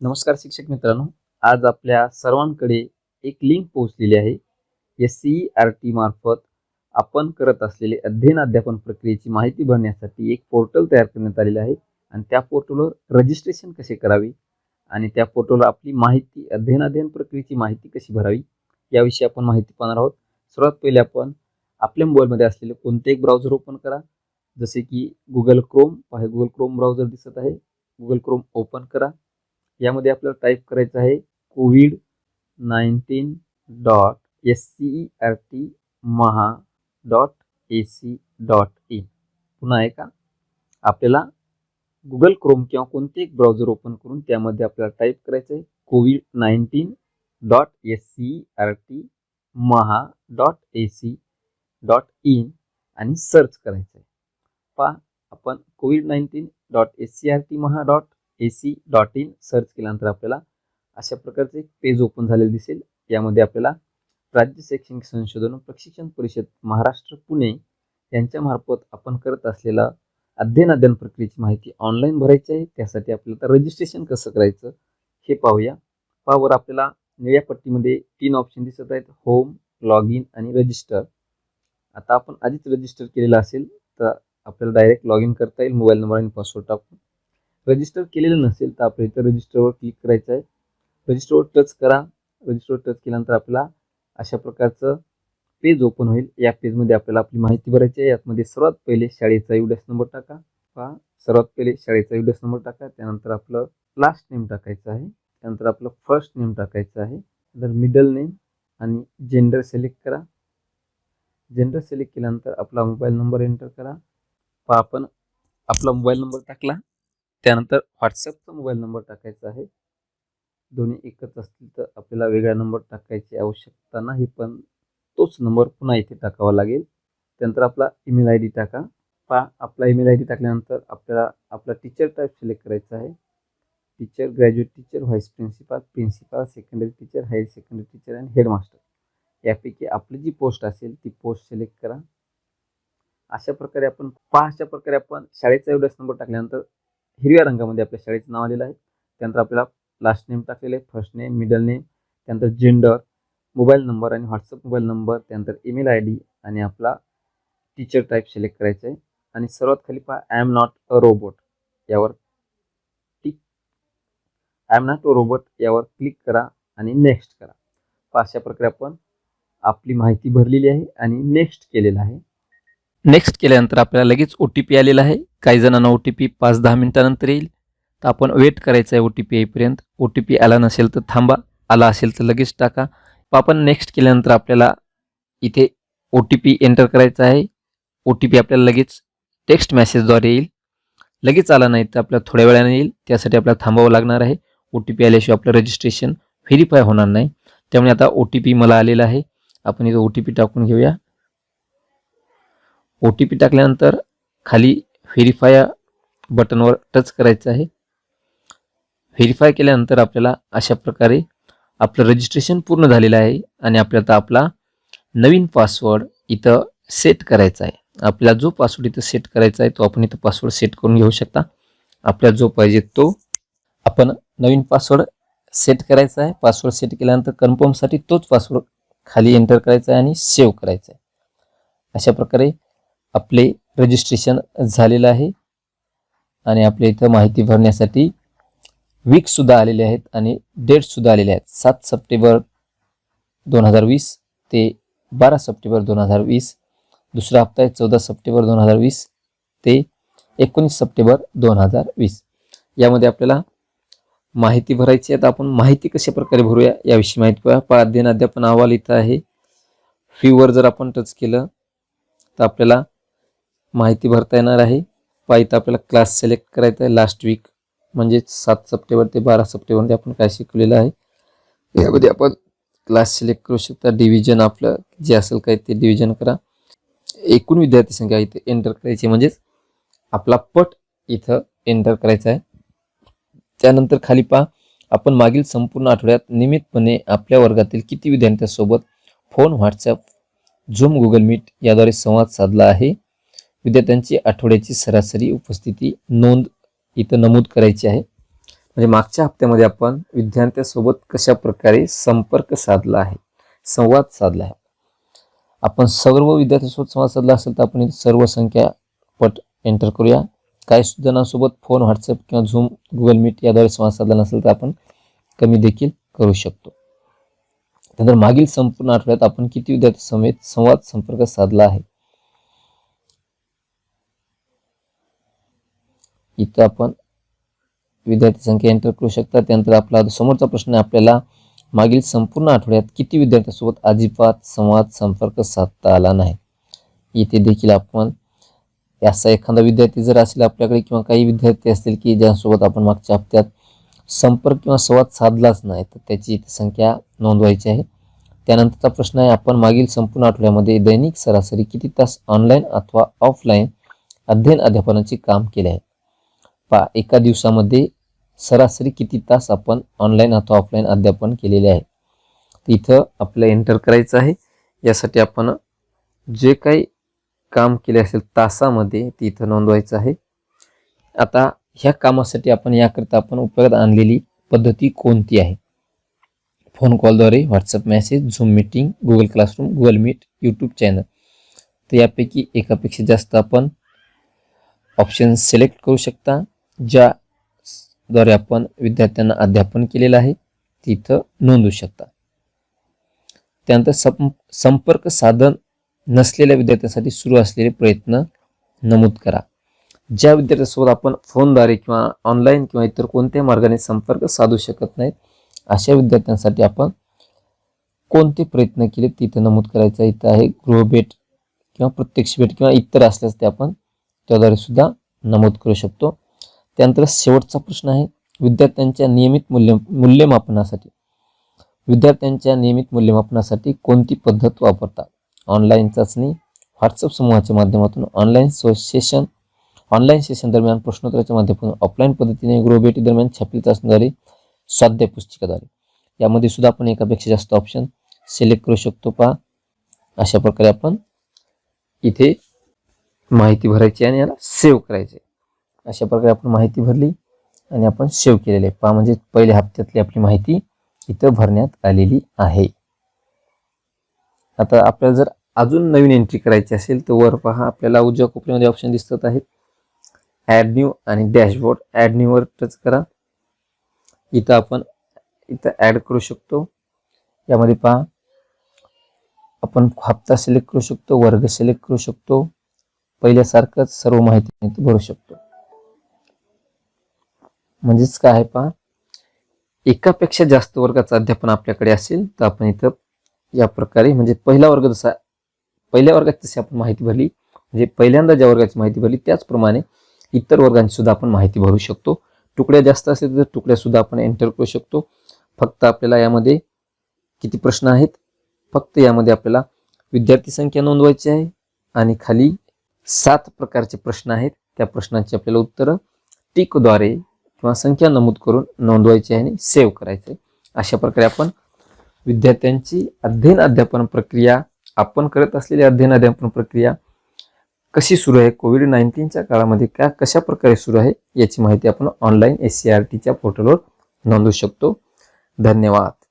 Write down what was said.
नमस्कार शिक्षक मित्रांनो. आज आपल्या सर्वांकडे एक लिंक पोहोचलेली आहे. एस सी आर टी मार्फत आपण करत असलेले अध्ययन अध्यापन प्रक्रियेची माहिती भरण्यासाठी एक पोर्टल तयार करण्यात आलेलं आहे. आणि त्या पोर्टलवर रजिस्ट्रेशन कसे करावे? आणि त्या पोर्टलवर आपली माहिती अध्ययन अध्ययन प्रक्रियेची माहिती कशी भरावी? याविषयी आपण माहिती पाहणार आहोत. सर्वात पहिले आपण आपल्या मोबाईलमध्ये असलेले कोणते एक ब्राउझर ओपन करा. जसे की गुगल क्रोम पहा गुगल क्रोम ब्राउझर दिसत आहे. गुगल क्रोम ओपन करा. यामध्ये आपल्याला टाईप करायचं आहे covid nineteen dot S C R T Maha dot A C dot in पुन्हा आहे का आपल्याला गुगल क्रोम किंवा कोणते एक ब्राउझर ओपन करून त्यामध्ये आपल्याला टाईप करायचं आहे covid nineteen dot S C R T Maha dot A C dot in आणि सर्च करायचं आहे. पहा आपण covid nineteen dot S C R T Maha dot A C dot in search केल्यानंतर आपल्याला अशा प्रकारचे एक पेज ओपन झालेलं दिसेल. यामध्ये आपल्याला राज्य शैक्षणिक संशोधन व प्रशिक्षण परिषद महाराष्ट्र पुणे यांच्यामार्फत आपण करत असलेला अध्ययन अध्ययन प्रक्रियेची माहिती ऑनलाईन भरायची आहे. त्यासाठी आपल्याला रजिस्ट्रेशन कसं करायचं हे पाहूया. पावर आपल्याला निळ्या पट्टीमध्ये तीन ऑप्शन दिसत आहेत. होम लॉग इन आणि रजिस्टर आता आपण आधीच रजिस्टर केलेलं असेल तर आपल्याला डायरेक्ट लॉग इन करता येईल. मोबाईल नंबर आणि पासवर्ड टाकून. रजिस्टर केलेलं नसेल तर आपल्या इथं रजिस्टरवर क्लिक करायचं आहे. रजिस्टरवर टच करा. रजिस्टरवर टच केल्यानंतर आपल्याला अशा प्रकारचं पेज ओपन होईल. या पेजमध्ये आपल्याला आपली माहिती भरायची आहे. यामध्ये सर्वात पहिले शाळेचा युडेस नंबर टाका. पहा सर्वात पहिले शाळेचा युडेस नंबर टाका. त्यानंतर आपलं लास्ट नेम टाकायचं आहे. त्यानंतर आपलं फर्स्ट नेम टाकायचं आहे. नंतर मिडल नेम आणि जेंडर सिलेक्ट करा. जेंडर सिलेक्ट केल्यानंतर आपला मोबाईल नंबर एंटर करा. पहा आपण आपला मोबाईल नंबर टाकला. त्यानंतर व्हॉट्सअपचा मोबाईल नंबर टाकायचा आहे. दोन्ही एकच असतील तर आपल्याला वेगळा नंबर टाकायची आवश्यकता नाही पण तोच नंबर पुन्हा इथे टाकावा लागेल. त्यानंतर आपला ईमेल आय डी टाका. पहा आपला ईमेल आय डी टाकल्यानंतर आपल्याला आपला टीचर टाईप सिलेक्ट करायचा आहे. Teacher graduate teacher vice principal principal secondary teacher higher secondary teacher and headmaster. यापैकी आपली जी पोस्ट असेल ती पोस्ट सिलेक्ट करा. अशा प्रकारे आपण पहा अशा प्रकारे आपण शाळेचा एवढाच नंबर टाकल्यानंतर हिरव्या रंगामध्ये आपल्या शाळेचं नाव आलेलं आहे. त्यानंतर आपल्याला लास्ट नेम टाकलेलं आहे फर्स्ट नेम मिडल नेम त्यानंतर जेंडर मोबाईल नंबर आणि व्हॉट्सअप मोबाईल नंबर त्यानंतर ईमेल आय डी आणि आपला टीचर टाईप सिलेक्ट करायचं आहे. आणि सर्वात खाली पहा I am not a robot यावर tick. I am not a robot यावर क्लिक करा आणि नेक्स्ट करा. अशा प्रकारे आपण आपली माहिती भरलेली आहे आणि नेक्स्ट केलेलं आहे. नेक्स्ट केल्यानंतर आपल्याला लगेच ओ टी पी आलेला आहे. काही जणांना ओ टी पी पाच दहा मिनिटानंतर येईल. तर आपण वेट करायचं आहे ओ टी पी येईपर्यंत. ओ टी पी आला नसेल तर थांबा. आला असेल तर लगेच टाका. आपण नेक्स्ट केल्यानंतर आपल्याला इथे ओ टी पी एंटर करायचा आहे. ओ टी पी आपल्याला लगेच टेक्स्ट मेसेजद्वारे येईल. लगेच आला नाही तर आपल्याला थोड्या वेळाने येईल. त्यासाठी आपल्याला थांबावं लागणार आहे. ओ टी पी आल्याशिवाय आपलं रजिस्ट्रेशन व्हेरीफाय होणार नाही. त्यामुळे आता ओ टी पी मला आलेला आहे. आपण इथं ओ टी पी टाकून घेऊया. ओ टी पी टाकल्यानंतर खाली व्हेरीफाय बटनवर टच करायचं आहे. व्हेरीफाय केल्यानंतर आपल्याला अशा प्रकारे आपलं रजिस्ट्रेशन पूर्ण झालेलं आहे आणि आपल्याला आपला नवीन पासवर्ड इथं सेट करायचा आहे. आपल्याला जो पासवर्ड इथं सेट करायचा आहे तो आपण इथं पासवर्ड सेट करून घेऊ शकता. आपल्याला जो पाहिजे तो आपण नवीन पासवर्ड सेट करायचा आहे. पासवर्ड सेट केल्यानंतर कन्फर्मसाठी तोच पासवर्ड खाली एंटर करायचा आहे आणि सेव्ह करायचा आहे. अशा प्रकारे आपले रजिस्ट्रेशन झालेलं आहे. आणि आपल्या इथं माहिती भरण्यासाठी वीकसुद्धा आलेले आहेत आणि डेटसुद्धा आलेले आहेत. सात सप्टेंबर दोन हजार वीस ते बारा सप्टेंबर दोन हजार वीस दुसरा हप्ता आहे चौदा सप्टेंबर दोन हजार वीस ते एकोणीस सप्टेंबर दोन हजार वीस. यामध्ये आपल्याला माहिती भरायची आहे. तर आपण माहिती कशा प्रकारे भरूया याविषयी माहिती पाहूया. पा अध्ययन अध्यापन अहवाल इथं आहे. फीवर जर आपण टच केलं तर आपल्याला माहिती भरता येणार आहे. पहा इथं आपल्याला क्लास सिलेक्ट करायचा आहे लास्ट वीक म्हणजे सात सप्टेंबर ते बारा सप्टेंबरमध्ये आपण काय शिकवलेलं आहे. यामध्ये आपण क्लास सिलेक्ट करू शकता. डिव्हिजन आपलं जे असेल काय ते डिव्हिजन करा. एकूण विद्यार्थी संख्या इथे एंटर करायची म्हणजेच आपला पट इथं एंटर करायचा आहे. त्यानंतर खाली पहा. आपण मागील संपूर्ण आठवड्यात नियमितपणे आपल्या वर्गातील किती विद्यार्थ्यांसोबत phone WhatsApp Zoom Google Meet याद्वारे संवाद साधला आहे. विद्यार्थ्यांची आठवड्याची सरासरी उपस्थिती नोंद इथं नमूद करायची आहे. म्हणजे मागच्या हप्त्यामध्ये आपण विद्यार्थ्यासोबत कशा प्रकारे संपर्क साधला आहे संवाद साधला आहे. आपण सर्व विद्यार्थ्यांसोबत संवाद साधला असेल तर आपण इथे सर्व संख्या पट एंटर करूया. काही जणांसोबत फोन व्हॉट्सअप किंवा झूम गुगल मीट याद्वारे संवाद साधला नसेल तर आपण कमी देखील करू शकतो. त्यानंतर मागील संपूर्ण आठवड्यात आपण किती विद्यार्थी समेत संवाद संपर्क साधला आहे? इथं आपण विद्यार्थी संख्या एंटर करू शकता. त्यानंतर आपला समोरचा प्रश्न आहे आपल्याला मागील संपूर्ण आठवड्यात किती विद्यार्थ्यांसोबत अजिबात संवाद संपर्क साधता आला नाही? इथे देखील आपण असा एखादा विद्यार्थी जर असेल आपल्याकडे किंवा काही विद्यार्थी असतील की ज्यांसोबत आपण मागच्या हप्त्यात संपर्क किंवा संवाद साधलाच नाही तर त्याची इथे संख्या नोंदवायची आहे. त्यानंतरचा प्रश्न आहे आपण मागील संपूर्ण आठवड्यामध्ये दैनिक सरासरी किती तास ऑनलाईन अथवा ऑफलाईन अध्ययन अध्यापनाचे काम केले आहे? पा एका दिवसामध्ये सरासरी किती तास आपण ऑनलाईन अथवा ऑफलाईन अध्यापन केलेले आहे? इथं आपल्याला एंटर करायचं आहे. यासाठी आपण जे काही काम केले असेल तासामध्ये ते इथं नोंदवायचं आहे. आता ह्या कामासाठी आपण याकरिता आपण उपयोगात आणलेली पद्धती कोणती आहे? फोन कॉलद्वारे WhatsApp message Zoom meeting Google classroom Google Meet YouTube channel तर यापैकी एकापेक्षा जास्त आपण ऑप्शन सिलेक्ट करू शकता. ज्या द्वारे आपण विद्यार्थ्यांना अध्यापन केलेलं आहे तिथं नोंदवू शकता. त्यानंतर सं संपर्क साधन नसलेल्या विद्यार्थ्यांसाठी सुरू असलेले प्रयत्न नमूद करा. ज्या विद्यार्थ्यांसोबत आपण फोनद्वारे किंवा ऑनलाईन किंवा इतर कोणत्याही मार्गाने संपर्क साधू शकत नाहीत अशा विद्यार्थ्यांसाठी आपण कोणते प्रयत्न केले तिथं नमूद करायचं इथं आहे गृहभेट किंवा प्रत्यक्ष भेट किंवा इतर असल्यास ते आपण त्याद्वारे सुद्धा नमूद करू शकतो. त्यानंतर शेवटचा प्रश्न आहे विद्यार्थ्यांच्या नियमित मूल्य मूल्यमापनासाठी. विद्यार्थ्यांच्या नियमित मूल्यमापनासाठी कोणती पद्धत वापरतात? ऑनलाईन चाचणी व्हॉट्सअप समूहाच्या माध्यमातून online so session online session दरम्यान प्रश्नोत्तराच्या माध्यमातून ऑफलाईन पद्धतीने गृहभेटी दरम्यान छापील चाचणीद्वारे स्वाध्याय पुस्तिकाद्वारे. यामध्ये सुद्धा आपण एकापेक्षा जास्त ऑप्शन सिलेक्ट करू शकतो पहा. अशा प्रकारे आपण इथे माहिती भरायची आणि याला सेव्ह करायचे. अशा प्रकारे आपण माहिती भरली आणि आपण सेव्ह केलेली. आहे पहा म्हणजे पहिल्या हप्त्यातली आपली माहिती इथं भरण्यात आलेली आहे. आता आपल्याला जर अजून नवीन एंट्री करायची असेल तर वर पहा आपल्याला उजव्या कोपऱ्यामध्ये ऑप्शन दिसत आहेत. ॲड न्यू आणि डॅशबोर्ड ॲड न्यूवर टच करा. इथं आपण इथं ॲड करू शकतो. यामध्ये पहा आपण हप्ता सिलेक्ट करू शकतो वर्ग सिलेक्ट करू शकतो. पहिल्यासारखंच सर्व माहिती भरू शकतो. म्हणजेच काय आहे पहा? एकापेक्षा जास्त वर्गाचं अध्यापन आपल्याकडे असेल तर आपण इथं या प्रकारे म्हणजे पहिला वर्ग जसा पहिल्या वर्गात जशी आपण माहिती भरली म्हणजे पहिल्यांदा ज्या वर्गाची माहिती भरली त्याचप्रमाणे इतर वर्गांची सुद्धा आपण माहिती भरू शकतो. तुकड्या जास्त असेल तर तुकड्या सुद्धा आपण एंटर करू शकतो. फक्त आपल्याला यामध्ये किती प्रश्न आहेत? फक्त यामध्ये आपल्याला विद्यार्थी संख्या नोंदवायची आहे आणि खाली सात प्रकारचे प्रश्न आहेत. त्या प्रश्नांची आपल्याला उत्तरं टिकद्वारे किंवा संख्या नमूद करून नोंदवायची आणि सेव्ह करायचे. अशा प्रकारे आपण विद्यार्थ्यांची अध्ययन अध्यापन प्रक्रिया आपण करत असलेली अध्ययन अध्यापन प्रक्रिया कशी सुरू आहे कोविड नाईन्टीनच्या काळामध्ये का कशा प्रकारे सुरू आहे याची माहिती आपण ऑनलाईन एस सी आर टीच्या पोर्टलवर नोंदवू शकतो. धन्यवाद.